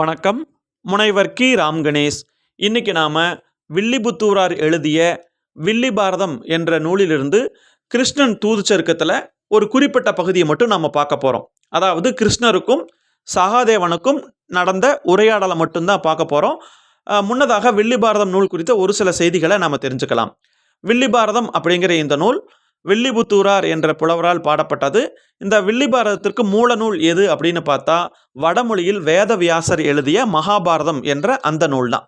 வணக்கம். முனைவர் கி. ராம் கணேஷ். இன்னைக்கு நாம் வில்லிபுத்தூரார் எழுதிய வில்லி பாரதம் என்ற நூலிலிருந்து கிருஷ்ணன் தூது சருக்கத்தில் ஒரு குறிப்பிட்ட பகுதியை மட்டும் நாம் பார்க்க போகிறோம் அதாவது கிருஷ்ணருக்கும் சகாதேவனுக்கும் நடந்த உரையாடலை மட்டும்தான் பார்க்க போகிறோம் முன்னதாக வில்லி பாரதம் நூல் குறித்த ஒரு சில செய்திகளை நாம் தெரிஞ்சுக்கலாம். வில்லி பாரதம் அப்படிங்கிற இந்த நூல் வில்லிபுத்தூரார் என்ற புலவரால் பாடப்பட்டது. இந்த வில்லி பாரதத்திற்கு மூல நூல் எது அப்படின்னு பார்த்தா வடமொழியில் வேதவியாசர் எழுதிய மகாபாரதம் என்ற அந்த நூல் தான்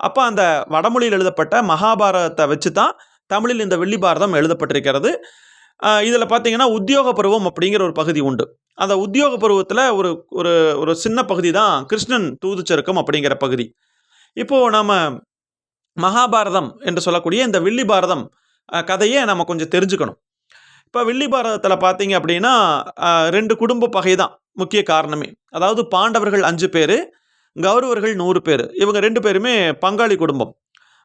அப்போ அந்த வடமொழியில் எழுதப்பட்ட மகாபாரதத்தை வச்சு தான் தமிழில் இந்த வில்லிபாரதம் எழுதப்பட்டிருக்கிறது. இதில் பார்த்தீங்கன்னா உத்தியோக பருவம் அப்படிங்கிற ஒரு பகுதி உண்டு. அந்த உத்தியோக பருவத்தில் ஒரு ஒரு ஒரு சின்ன பகுதி தான் கிருஷ்ணன் தூதுச்சருக்கம் அப்படிங்கிற பகுதி. இப்போது நாம் மகாபாரதம் என்று சொல்லக்கூடிய இந்த வில்லிபாரதம் கதையை நம்ம கொஞ்சம் தெரிஞ்சுக்கணும். இப்போ வில்லி பாரதத்தில் பார்த்தீங்க அப்படின்னா ரெண்டு குடும்ப பகை தான் முக்கிய காரணமே. அதாவது பாண்டவர்கள் அஞ்சு பேர் கௌரவர்கள் நூறு பேர். இவங்க ரெண்டு பேருமே பங்காளி குடும்பம்.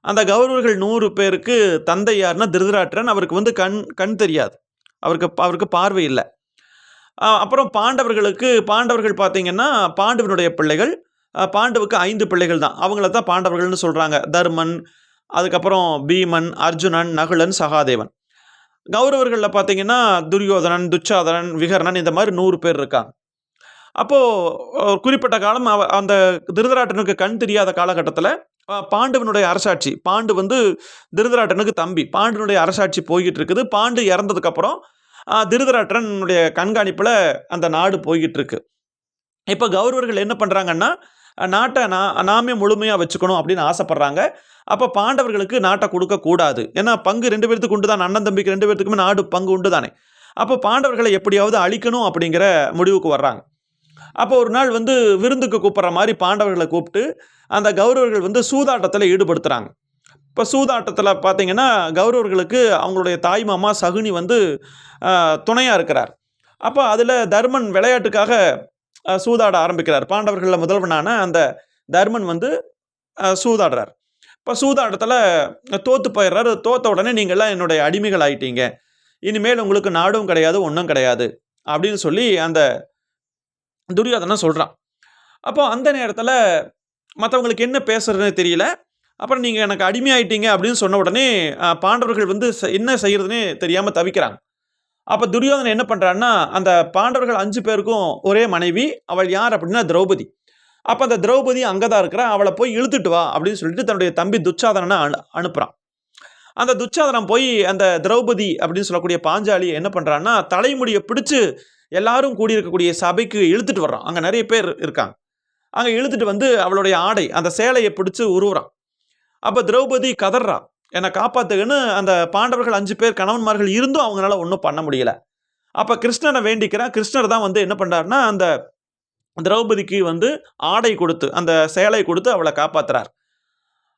அந்த கௌரவர்கள் நூறு பேருக்கு தந்தை யாருன்னா திருதராட்டிரன். அவருக்கு வந்து கண் கண் தெரியாது. அவருக்கு அவருக்கு பார்வை இல்லை. அப்புறம் பாண்டவர்களுக்கு பாண்டவர்கள் பார்த்தீங்கன்னா பாண்டவனுடைய பிள்ளைகள் பாண்டவுக்கு ஐந்து பிள்ளைகள் தான். அவங்கள தான் பாண்டவர்கள்னு சொல்கிறாங்க தர்மன் அதுக்கப்புறம் பீமன் அர்ஜுனன் நகுலன் சகாதேவன். கௌரவர்களில் பார்த்தீங்கன்னா துரியோதனன் துச்சாதனன் விகர்ணன் இந்த மாதிரி நூறு பேர் இருக்காங்க. அப்போது குறிப்பிட்ட காலம் அவ அந்த திருதராட்டனுக்கு கண் தெரியாத காலகட்டத்தில் பாண்டுவனுடைய அரசாட்சி பாண்டு வந்து திருதராட்டனுக்கு தம்பி பாண்டுவனுடைய அரசாட்சி போய்கிட்டு இருக்குது. பாண்டு இறந்ததுக்கப்புறம் திருதராட்டனுடைய கண்காணிப்பில் அந்த நாடு போய்கிட்டு இருக்கு. இப்போ கௌரவர்கள் என்ன பண்ணுறாங்கன்னா நாட்டை நான் நாமே முழுமையாக வச்சுக்கணும் அப்படின்னு ஆசைப்பட்றாங்க. அப்போ பாண்டவர்களுக்கு நாட்டை கொடுக்கக்கூடாது ஏன்னா பங்கு ரெண்டு பேர்த்துக்கு உண்டு தான். அண்ணன் தம்பிக்கு ரெண்டு பேர்த்துக்குமே நாடு பங்கு உண்டு தானே. அப்போ பாண்டவர்களை எப்படியாவது அழிக்கணும் அப்படிங்கிற முடிவுக்கு வர்றாங்க. அப்போ ஒரு நாள் வந்து விருந்துக்கு கூப்பிட்ற மாதிரி பாண்டவர்களை கூப்பிட்டு அந்த கௌரவர்கள் வந்து சூதாட்டத்தில் ஈடுபடுத்துகிறாங்க இப்போ சூதாட்டத்தில் பார்த்தீங்கன்னா கௌரவர்களுக்கு அவங்களுடைய தாய் மாமா சகுனி வந்து துணையாக இருக்கிறார். அப்போ அதில் தர்மன் விளையாட்டுக்காக சூதாட ஆரம்பிக்கிறார். பாண்டவர்களில் முதல்வனான அந்த தர்மன் வந்து சூதாடுறார். இப்போ சூதாட்டத்தில் தோத்து போயிடுறாரு. தோத்த உடனே நீங்கள்லாம் என்னுடைய அடிமைகள் ஆயிட்டீங்க. இனிமேல் உங்களுக்கு நாடும் கிடையாது ஒன்றும் கிடையாது அப்படின்னு சொல்லி அந்த துரியோதனை சொல்கிறான் அப்போ அந்த நேரத்தில் மற்றவங்களுக்கு என்ன பேசுறதுன்னு தெரியல. அப்புறம் நீங்கள் எனக்கு அடிமையாயிட்டீங்க அப்படின்னு சொன்ன உடனே பாண்டவர்கள் வந்து என்ன செய்கிறதுனே தெரியாமல் தவிக்கிறாங்க. அப்போ துரியோதனன் என்ன பண்ணுறான்னா அந்த பாண்டவர்கள் அஞ்சு பேருக்கும் ஒரே மனைவி அவள் யார் அப்படின்னா திரௌபதி. அப்போ அந்த திரௌபதி அங்கே தான் இருக்கிறா அவளை போய் இழுத்துட்டு வா அப்படின்னு சொல்லிட்டு தன்னுடைய தம்பி துச்சாதனனை அனு அனுப்புகிறான் அந்த துச்சாதனம் போய் அந்த திரௌபதி அப்படின்னு சொல்லக்கூடிய பாஞ்சாலி என்ன பண்ணுறான்னா தலைமுடியை பிடிச்சு எல்லாரும் கூடியிருக்கக்கூடிய சபைக்கு இழுத்துட்டு வர்றான். அங்கே நிறைய பேர் இருக்காங்க. அங்கே இழுத்துட்டு வந்து அவளுடைய ஆடை அந்த சேலையை பிடிச்சி உருவுறான். அப்போ திரௌபதி கதறா என்னை காப்பாற்றுக்குன்னு அந்த பாண்டவர்கள் அஞ்சு பேர் கணவன்மார்கள் இருந்தும் அவங்களால ஒன்றும் பண்ண முடியல. அப்போ கிருஷ்ணனை வேண்டிக்கிறான். கிருஷ்ணர் தான் வந்து என்ன பண்ணுறாருன்னா அந்த திரௌபதிக்கு வந்து ஆடை கொடுத்து அந்த சேலை கொடுத்து அவளை காப்பாற்றுறார்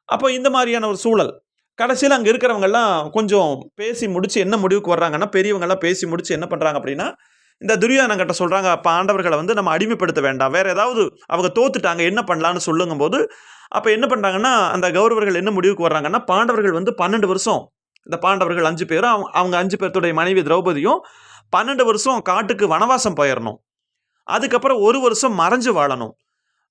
அப்போ இந்த மாதிரியான ஒரு சூழல். கடைசியில் அங்கே இருக்கிறவங்கெல்லாம் கொஞ்சம் பேசி முடித்து என்ன முடிவுக்கு வர்றாங்கன்னா பெரியவங்கெல்லாம் பேசி முடித்து என்ன பண்ணுறாங்க அப்படின்னா இந்த துரியோதனன் கிட்ட சொல்கிறாங்க பாண்டவர்களை வந்து நம்ம அடிமைப்படுத்த வேண்டாம். வேறு ஏதாவது அவங்க தோத்துட்டாங்க என்ன பண்ணலான்னு சொல்லுங்கும் போது அப்போ என்ன பண்ணுறாங்கன்னா அந்த கௌரவர்கள் என்ன முடிவுக்கு வர்றாங்கன்னா பாண்டவர்கள் வந்து பன்னெண்டு வருஷம் இந்த பாண்டவர்கள் அஞ்சு பேரும் அவங்க அவங்க அஞ்சு பேர்த்துடைய மனைவி திரௌபதியும் பன்னெண்டு வருஷம் காட்டுக்கு வனவாசம் போயிடணும் அதுக்கப்புறம் ஒரு வருஷம் மறைஞ்சு வாழணும்.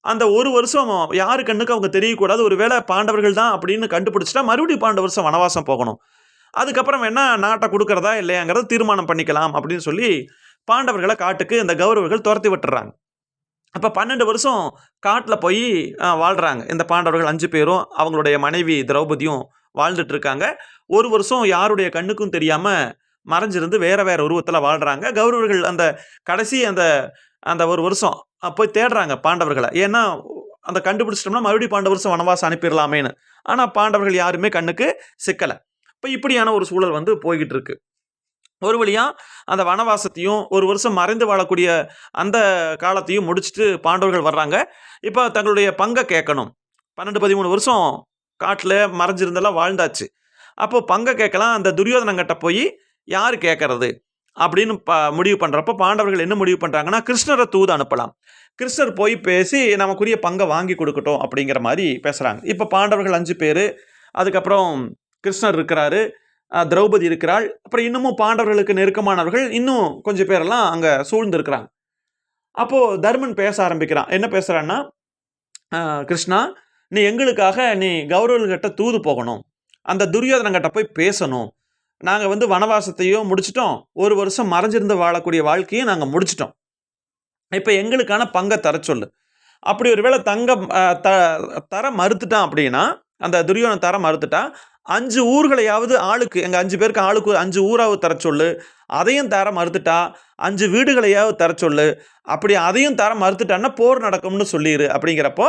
அந்த ஒரு வருஷம் யாரு கண்ணுக்கு அவங்க தெரியக்கூடாது ஒரு வேளை பாண்டவர்கள் தான் அப்படின்னு கண்டுபிடிச்சிட்டா மறுபடியும் பன்னெண்டு வருஷம் வனவாசம் போகணும். அதுக்கப்புறம் வேணா நாட்டை கொடுக்குறதா இல்லையாங்கிறத தீர்மானம் பண்ணிக்கலாம் அப்படின்னு சொல்லி பாண்டவர்களை காட்டுக்கு இந்த கௌரவர்கள் துரத்தி விட்டுறாங்க. அப்போ பன்னெண்டு வருஷம் காட்டில் போய் வாழ்கிறாங்க இந்த பாண்டவர்கள் அஞ்சு பேரும் அவங்களுடைய மனைவி திரௌபதியும் வாழ்ந்துட்டு இருக்காங்க ஒரு வருஷம் யாருடைய கண்ணுக்கும் தெரியாமல் மறைஞ்சிருந்து வேறு வேறு உருவத்தில் வாழ்கிறாங்க கௌரவர்கள் அந்த கடைசி அந்த அந்த ஒரு வருஷம் போய் தேடுறாங்க பாண்டவர்களை. ஏன்னா அந்த கண்டுபிடிச்சிட்டோம்னா மறுபடியும் பாண்ட வருஷம் வனவாசம் அனுப்பிடலாமேன்னு. ஆனால் பாண்டவர்கள் யாருமே கண்ணுக்கு சிக்கலை. இப்போ இப்படியான ஒரு சூழல் வந்து போய்கிட்டு இருக்கு ஒரு வழியாக அந்த வனவாசத்தையும் ஒரு வருஷம் மறைந்து வாழக்கூடிய அந்த காலத்தையும் முடிச்சுட்டு பாண்டவர்கள் வர்றாங்க. இப்போ தங்களுடைய பங்கை கேட்கணும். பன்னெண்டு பதிமூணு வருஷம் காட்டில் மறைஞ்சிருந்தெல்லாம் வாழ்ந்தாச்சு. அப்போது பங்கை கேட்கலாம். அந்த துரியோதனங்கிட்ட போய் யார் கேட்கறது? அப்படின்னு ப முடிவு பண்ணுறப்ப பாண்டவர்கள் என்ன முடிவு பண்ணுறாங்கன்னா கிருஷ்ணரை தூது அனுப்பலாம். கிருஷ்ணர் போய் பேசி நமக்குரிய பங்கை வாங்கி கொடுக்கட்டும் அப்படிங்கிற மாதிரி பேசுகிறாங்க இப்போ பாண்டவர்கள் அஞ்சு பேர். அதுக்கப்புறம் கிருஷ்ணர் இருக்கிறாரு. திரௌபதி இருக்கிறாள். அப்புறம் இன்னமும் பாண்டவர்களுக்கு நெருக்கமானவர்கள் இன்னும் கொஞ்சம் பேரெல்லாம் அங்கே சூழ்ந்திருக்கிறாங்க. அப்போது தர்மன் பேச ஆரம்பிக்கிறான். என்ன பேசுகிறான்னா கிருஷ்ணா நீ எங்களுக்காக நீ கௌரவர்கிட்ட தூது போகணும். அந்த துரியோதனங்கிட்ட போய் பேசணும். நாங்கள் வந்து வனவாசத்தையும் முடிச்சிட்டோம். ஒரு வருஷம் மறைஞ்சிருந்து வாழக்கூடிய வாழ்க்கையும் நாங்கள் முடிச்சிட்டோம். இப்போ எங்களுக்கான பங்கை தர சொல்லு. அப்படி ஒருவேளை தங்கம் த தர மறுத்துட்டான் அப்படின்னா அந்த துரியோதனன் தர மறுத்துட்டா அஞ்சு ஊர்களையாவது ஆளுக்கு எங்கள் அஞ்சு பேருக்கு ஆளுக்கு அஞ்சு ஊராவது தர சொல்லு. அதையும் தர மறுத்துட்டா அஞ்சு வீடுகளையாவது தர சொல்லு. அப்படி அதையும் தர மறுத்துட்டான்னா போர் நடக்கும்னு சொல்லிடு அப்படிங்கிறப்போ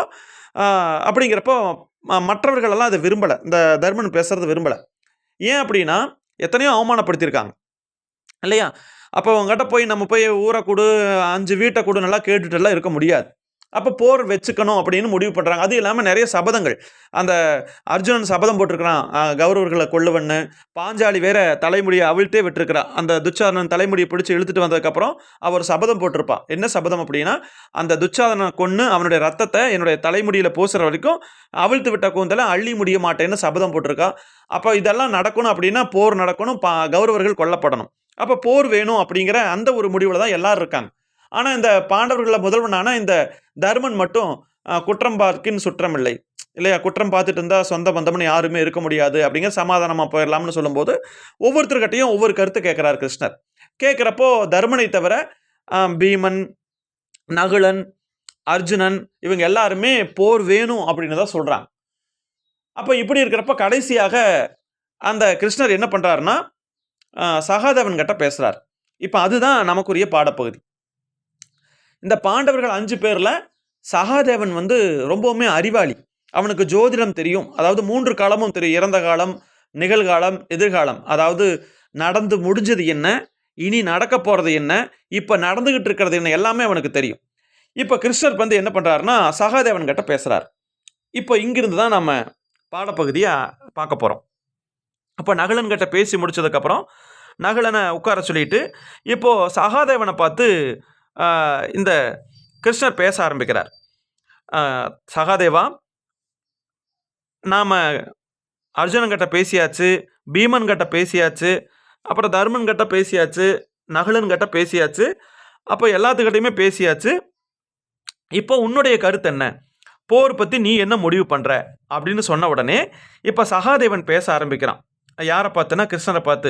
அப்படிங்கிறப்போ மற்றவர்களெல்லாம் அதை விரும்பலை. இந்த தர்மன் பேசுகிறத விரும்பலை. ஏன் அப்படின்னா எத்தனையோ அவமானப்படுத்தியிருக்காங்க. இல்லையா? அப்போ அவங்ககிட்ட போய் நம்ம போய் ஊரை கொடு அஞ்சு வீட்டை கொடு நல்லா கேட்டுட்டுலாம் இருக்க முடியாது. அப்போ போர் வச்சுக்கணும் அப்படின்னு முடிவு பண்ணுறாங்க அது இல்லாமல் நிறைய சபதங்கள். அந்த அர்ஜுனன் சபதம் போட்டிருக்கிறான். கௌரவர்களை கொள்ளுவன்னு. பாஞ்சாலி வேற தலைமுடியை அவிழ்த்தே விட்டுருக்கிறான் அந்த துச்சாதனன் தலைமுடியை பிடிச்சி இழுத்துட்டு வந்ததுக்கப்புறம் அவர் சபதம் போட்டிருப்பான் என்ன சபதம் அப்படின்னா அந்த துச்சாதனை கொன்று அவனுடைய ரத்தத்தை என்னுடைய தலைமுடியில் பூசுகிற வரைக்கும் அவிழ்த்து விட்ட கூந்தலை அள்ளி முடிய மாட்டேன்னு சபதம் போட்டிருக்கா. அப்போ இதெல்லாம் நடக்கணும் அப்படின்னா போர் நடக்கணும். பா கௌரவர்கள் கொல்லப்படணும். அப்போ போர் வேணும் அப்படிங்கிற அந்த ஒரு முடிவில் தான் எல்லாரும் இருக்காங்க. ஆனால் இந்த பாண்டவர்களில் முதல்வனான இந்த தர்மன் மட்டும் குற்றம் பார்க்கின் சுற்றம் இல்லை இல்லையா? குற்றம் பார்த்துட்டு இருந்தால் சொந்த பந்தம்னு யாருமே இருக்க முடியாது அப்படிங்கிற சமாதானமாக போயிடலாம்னு சொல்லும்போது ஒவ்வொருத்தர்கிட்டையும் ஒவ்வொரு கருத்து கேட்குறார் கிருஷ்ணர். கேட்குறப்போ தர்மனை தவிர பீமன் நகுலன் அர்ஜுனன் இவங்க எல்லாருமே போர் வேணும் அப்படின்னு தான் சொல்கிறாங்க அப்போ இப்படி இருக்கிறப்ப கடைசியாக அந்த கிருஷ்ணர் என்ன பண்ணுறாருன்னா சகாதேவன்கிட்ட பேசுகிறார் இப்போ அதுதான் நமக்குரிய பாடப்பகுதி. இந்த பாண்டவர்கள் அஞ்சு பேரில் சகாதேவன் வந்து ரொம்பவுமே அறிவாளி. அவனுக்கு ஜோதிடம் தெரியும். அதாவது மூன்று காலமும் தெரியும் இறந்த காலம் நிகழ்காலம் எதிர்காலம். அதாவது நடந்து முடிஞ்சது என்ன இனி நடக்க போகிறது என்ன இப்போ நடந்துக்கிட்டு இருக்கிறது என்ன எல்லாமே அவனுக்கு தெரியும். இப்போ கிருஷ்ணர் வந்து என்ன பண்ணுறாருன்னா சகாதேவன் கிட்ட பேசுகிறார் இப்போ இங்கிருந்து தான் நம்ம பாடப்பகுதியாக பார்க்க போகிறோம் அப்போ நகலன் கிட்ட பேசி முடிச்சதுக்கப்புறம் நகலனை உட்கார சொல்லிட்டு இப்போது சகாதேவனை பார்த்து இந்த கிருஷ்ணர் பேச ஆரம்பிக்கிறார். சகாதேவா நாம் அர்ஜுனன்கிட்ட பேசியாச்சு பீமன் கிட்ட பேசியாச்சு அப்புறம் தர்மன் கிட்ட பேசியாச்சு நகுலன் கிட்ட பேசியாச்சு அப்போ எல்லாத்துக்கிட்டையுமே பேசியாச்சு. இப்போ உன்னுடைய கருத்து என்ன? போர் பற்றி நீ என்ன முடிவு பண்ணுற அப்படின்னு சொன்ன உடனே இப்போ சகாதேவன் பேச ஆரம்பிக்கிறான். யாரை பார்த்துன்னா கிருஷ்ணரை பார்த்து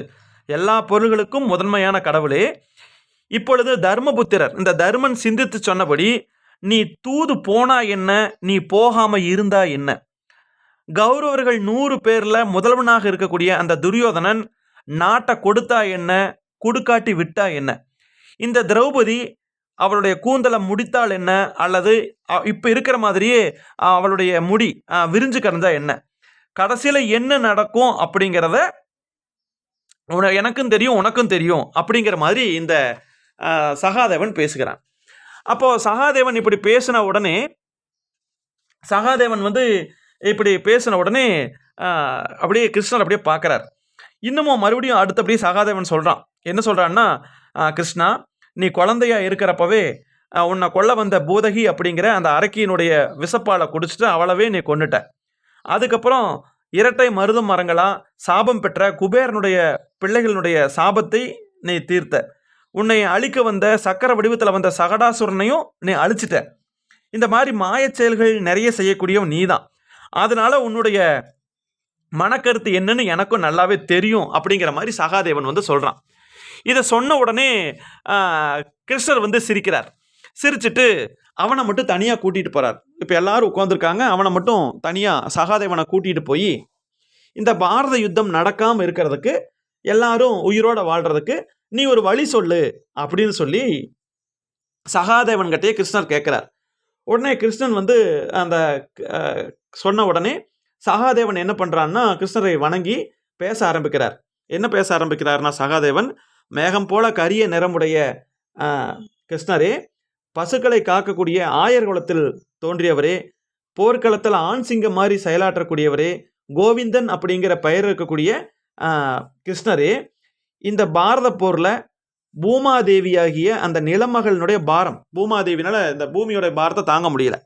எல்லா பொருள்களுக்கும் முதன்மையான கடவுளே இப்பொழுது தர்மபுத்திரர் இந்த தர்மன் சிந்தித்து சொன்னபடி நீ தூது போனா என்ன? நீ போகாம இருந்தா என்ன? கௌரவர்கள் நூறு பேர்ல முதல்வனாக இருக்கக்கூடிய அந்த துரியோதனன் நாட்டை கொடுத்தா என்ன? குடுக்காட்டி விட்டா என்ன? இந்த திரௌபதி அவளுடைய கூந்தலை முடித்தால் என்ன? அல்லது இப்போ இருக்கிற மாதிரியே அவளுடைய முடி விரிஞ்சு கிடந்தா என்ன? கடைசியில் என்ன நடக்கும் அப்படிங்கிறத உன எனக்கும் தெரியும் உனக்கும் தெரியும் அப்படிங்கிற மாதிரி இந்த சகாதேவன் பேசுகிறான். அப்போது சகாதேவன் இப்படி பேசின உடனே சகாதேவன் வந்து இப்படி பேசின உடனே அப்படியே கிருஷ்ணர் அப்படியே பார்க்குறார். இன்னமும் மறுபடியும் அடுத்தபடியே சகாதேவன் சொல்கிறான் என்ன சொல்கிறான்னா கிருஷ்ணா நீ குழந்தையா இருக்கிறப்பவே உன்னை கொல்ல வந்த பூதகி அப்படிங்கிற அந்த அரக்கியினுடைய விசப்பாலை குடிச்சிட்டு அவளவே நீ கொண்டுட்ட அதுக்கப்புறம் இரட்டை மருதம் மரங்களா சாபம் பெற்ற குபேரனுடைய பிள்ளைகளுடைய சாபத்தை நீ தீர்த்த. உன்னை அழிக்க வந்த சக்கர வடிவத்தில் வந்த சகடாசுரனையும் நீ அழிச்சிட்ட. இந்த மாதிரி மாயச் செயல்கள் நிறைய செய்யக்கூடியவன் நீதான். அதனால உன்னுடைய மனக்கருத்து என்னன்னு எனக்கும் நல்லாவே தெரியும் அப்படிங்கிற மாதிரி சகாதேவன் வந்து சொல்கிறான் இதை சொன்ன உடனே கிருஷ்ணர் வந்து சிரிக்கிறார். சிரிச்சிட்டு அவனை மட்டும் தனியாக கூட்டிகிட்டு போகிறார் இப்போ எல்லாரும் உட்காந்துருக்காங்க அவனை மட்டும் தனியாக சகாதேவனை கூட்டிகிட்டு போய் இந்த பாரத யுத்தம் நடக்காமல் இருக்கிறதுக்கு எல்லாரும் உயிரோட வாழ்கிறதுக்கு நீ ஒரு வழி சொல்லு அப்படின்னு சொல்லி சகாதேவன்கிட்டயே கிருஷ்ணர் கேட்குறார். உடனே கிருஷ்ணன் வந்து அந்த சொன்ன உடனே சகாதேவன் என்ன பண்ணுறான்னா கிருஷ்ணரை வணங்கி பேச ஆரம்பிக்கிறார். என்ன பேச ஆரம்பிக்கிறார்னா சகாதேவன் மேகம் போல கரிய நிறமுடைய கிருஷ்ணரே பசுக்களை காக்கக்கூடிய ஆயர் குலத்தில் தோன்றியவரே போர்க்களத்தில் ஆண் சிங்கம் மாதிரி செயலாற்றக்கூடியவரே கோவிந்தன் அப்படிங்கிற பெயர் இருக்கக்கூடிய கிருஷ்ணரே இந்த பாரத போரில் பூமாதேவியாகிய அந்த நிலமகளினுடைய பாரம் பூமாதேவினால் இந்த பூமியோடைய பாரத்தை தாங்க முடியல.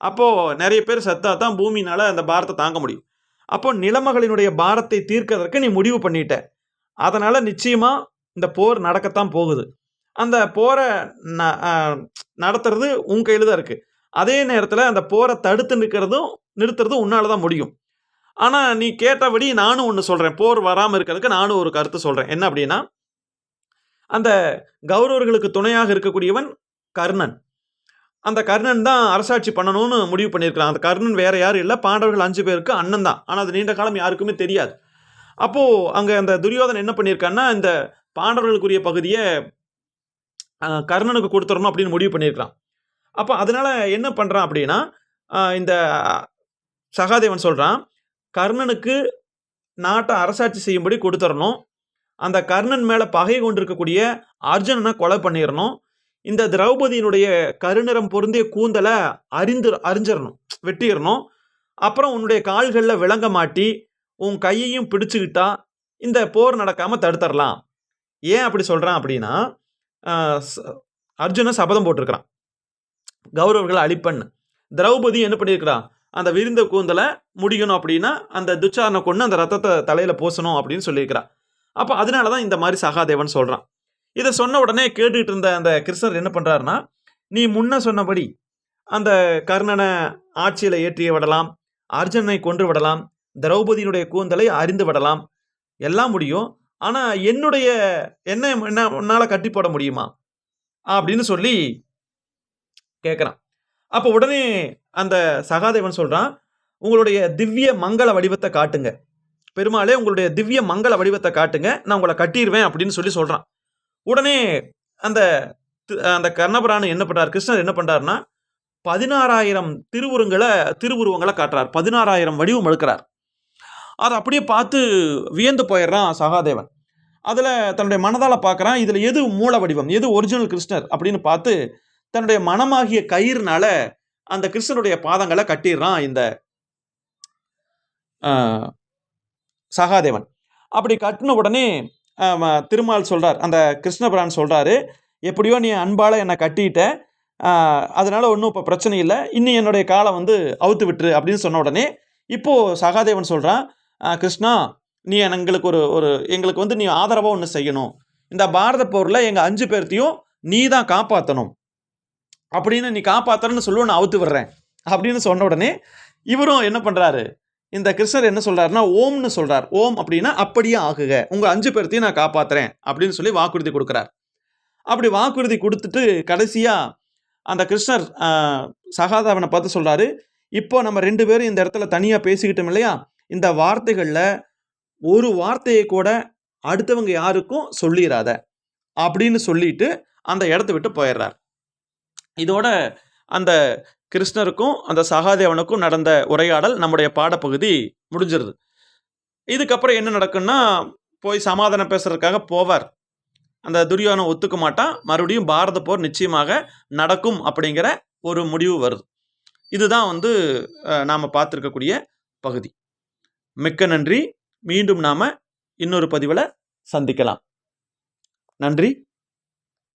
அப்போது நிறைய பேர் செத்தா தான் பூமினால் அந்த பாரத்தை தாங்க முடியும். அப்போ நிலமகளினுடைய பாரத்தை தீர்க்கறதற்கு நீ முடிவு பண்ணிட்ட. அதனால் நிச்சயமாக இந்த போர் நடக்கத்தான் போகுது. அந்த போரை ந- நடத்துறது உன் கையில் தான் இருக்குது அதே நேரத்தில் அந்த போரை தடுத்து நிற்கிறதும் நிறுத்துறதும் உன்னால் தான் முடியும். ஆனால் நீ கேட்டபடி நானும் ஒன்று சொல்கிறேன் போர் வராமல் இருக்கிறதுக்கு நானும் ஒரு கருத்து சொல்கிறேன் என்ன அப்படின்னா அந்த கௌரவர்களுக்கு துணையாக இருக்கக்கூடியவன் கர்ணன். அந்த கர்ணன் தான் அரசாட்சி பண்ணணும்னு முடிவு பண்ணியிருக்கிறான். அந்த கர்ணன் வேறு யாரும் இல்லை. பாண்டவர்கள் அஞ்சு பேருக்கு அண்ணன் தான். ஆனால் அது நீண்ட காலம் யாருக்குமே தெரியாது. அப்போது அங்கே அந்த துரியோதன் என்ன பண்ணியிருக்கான்னா இந்த பாண்டவர்களுக்குரிய பகுதியை கர்ணனுக்கு கொடுத்துடணும் அப்படின்னு முடிவு பண்ணியிருக்கான் அப்போ அதனால் என்ன பண்ணுறான் அப்படின்னா இந்த சகாதேவன் சொல்கிறான் கர்ணனுக்கு நாட்டை அரசாட்சி செய்யும்படி கொடுத்துடணும் அந்த கர்ணன் மேலே பகை கொண்டிருக்கக்கூடிய அர்ஜுனனை கொலை பண்ணிடணும் இந்த திரௌபதியினுடைய கருநிறம் பொருந்திய கூந்தலை அறிந்து அறிஞ்சிடணும் வெட்டிடணும் அப்புறம் உன்னுடைய கால்களில் விளங்க மாட்டி உன் கையையும் பிடிச்சுக்கிட்டா இந்த போர் நடக்காமல் தடுத்துடலாம் ஏன் அப்படி சொல்கிறான் அப்படின்னா அர்ஜுனன் சபதம் போட்டிருக்கிறான். கௌரவர்களை அழிப்பன்னு. திரௌபதி என்ன பண்ணியிருக்கிறான் அந்த விரிந்த கூந்தலை முடிக்கணும் அப்படின்னா அந்த துச்சாரனை கொண்டு அந்த ரத்தத்தை தலையில் பூசணும் அப்படின்னு சொல்லியிருக்கிறான் அப்போ அதனால தான் இந்த மாதிரி சகாதேவன் சொல்கிறான் இதை சொன்ன உடனே கேட்டுக்கிட்டு இருந்த அந்த கிருஷ்ணர் என்ன பண்ணுறாருன்னா நீ முன்ன சொன்னபடி அந்த கர்ணனை ஆட்சியில் ஏற்றிய விடலாம் அர்ஜுனனை கொன்று விடலாம் திரௌபதியினுடைய கூந்தலை அறிந்து விடலாம் எல்லாம் முடியும். ஆனால் என்னுடைய என்ன என்ன உன்னால் கட்டி போட முடியுமா? அப்படின்னு சொல்லி கேட்குறான் அப்போ உடனே அந்த சகாதேவன் சொல்கிறான் உங்களுடைய திவ்ய மங்கள வடிவத்தை காட்டுங்க. பெருமாளே உங்களுடைய திவ்ய மங்கள வடிவத்தை காட்டுங்க. நான் உங்களை கட்டிடுவேன் அப்படின்னு சொல்லி சொல்கிறான் உடனே அந்த தி- அந்த கர்ணபுராணம் என்ன பண்ணுறார் கிருஷ்ணர் என்ன பண்ணுறாருன்னா பதினாறாயிரம் திருவுருங்களை திருவுருவங்களை காட்டுறார். பதினாறாயிரம் வடிவம் எடுக்கிறார். அதை அப்படியே பார்த்து வியந்து போயிடுறான் சகாதேவன். அதில் தன்னுடைய மனதால் பார்க்குறான் இதில் எது மூல வடிவம்? எது ஒரிஜினல் கிருஷ்ணர்? அப்படின்னு பார்த்து தன்னுடைய மனமாகிய கயிறுனால அந்த கிருஷ்ணனுடைய பாதங்களை கட்டிடுறான் இந்த சகாதேவன். அப்படி கட்டின உடனே திருமால் சொல்கிறார் அந்த கிருஷ்ணபிரான் சொல்கிறாரு எப்படியோ நீ அன்பால் என்னை கட்டிட்ட. அதனால் ஒன்றும் இப்போ பிரச்சனை இல்லை. இன்னும் என்னுடைய காலை வந்து அவுத்து விட்டுரு அப்படின்னு சொன்ன உடனே இப்போது சகாதேவன் சொல்கிறான் கிருஷ்ணா நீ எங்களுக்கு ஒரு ஒரு எங்களுக்கு வந்து நீ ஆதரவாக ஒன்று செய்யணும். இந்த பாரத போரில் எங்கள் அஞ்சு பேர்த்தையும் நீ தான் காப்பாற்றணும் அப்படின்னு நீ காப்பாற்றுறன்னு சொல்லுவோம் நான் அவுத்து விடுறேன். அப்படின்னு சொன்ன உடனே இவரும் என்ன பண்ணுறாரு இந்த கிருஷ்ணர் என்ன சொல்கிறாருன்னா ஓம்னு சொல்கிறார் ஓம் அப்படின்னா அப்படியே ஆகுக. உங்கள் அஞ்சு பேர்த்தையும் நான் காப்பாற்றுறேன் அப்படின்னு சொல்லி வாக்குறுதி கொடுக்குறார். அப்படி வாக்குறுதி கொடுத்துட்டு கடைசியாக அந்த கிருஷ்ணர் சகாதாவனை பார்த்து சொல்கிறாரு இப்போ நம்ம ரெண்டு பேரும் இந்த இடத்துல தனியாக பேசிக்கிட்டோம் இல்லையா? இந்த வார்த்தைகளில் ஒரு வார்த்தையை கூட அடுத்தவங்க யாருக்கும் சொல்லிடாத அப்படின்னு சொல்லிட்டு அந்த இடத்த விட்டு போயிடுறார். இதோட அந்த கிருஷ்ணருக்கும் அந்த சகாதேவனுக்கும் நடந்த உரையாடல் நம்முடைய பாடப்பகுதி முடிஞ்சிருது. இதுக்கப்புறம் என்ன நடக்கும்னா போய் சமாதானம் பேசுறதுக்காக போவார். அந்த துரியோதனன் ஒத்துக்க மாட்டான். மறுபடியும் பாரத போர் நிச்சயமாக நடக்கும் அப்படிங்கிற ஒரு முடிவு வருது. இதுதான் வந்து நாம் பார்த்துருக்கக்கூடிய பகுதி. மிக்க நன்றி. மீண்டும் நாம் இன்னொரு பதிவில் சந்திக்கலாம். நன்றி.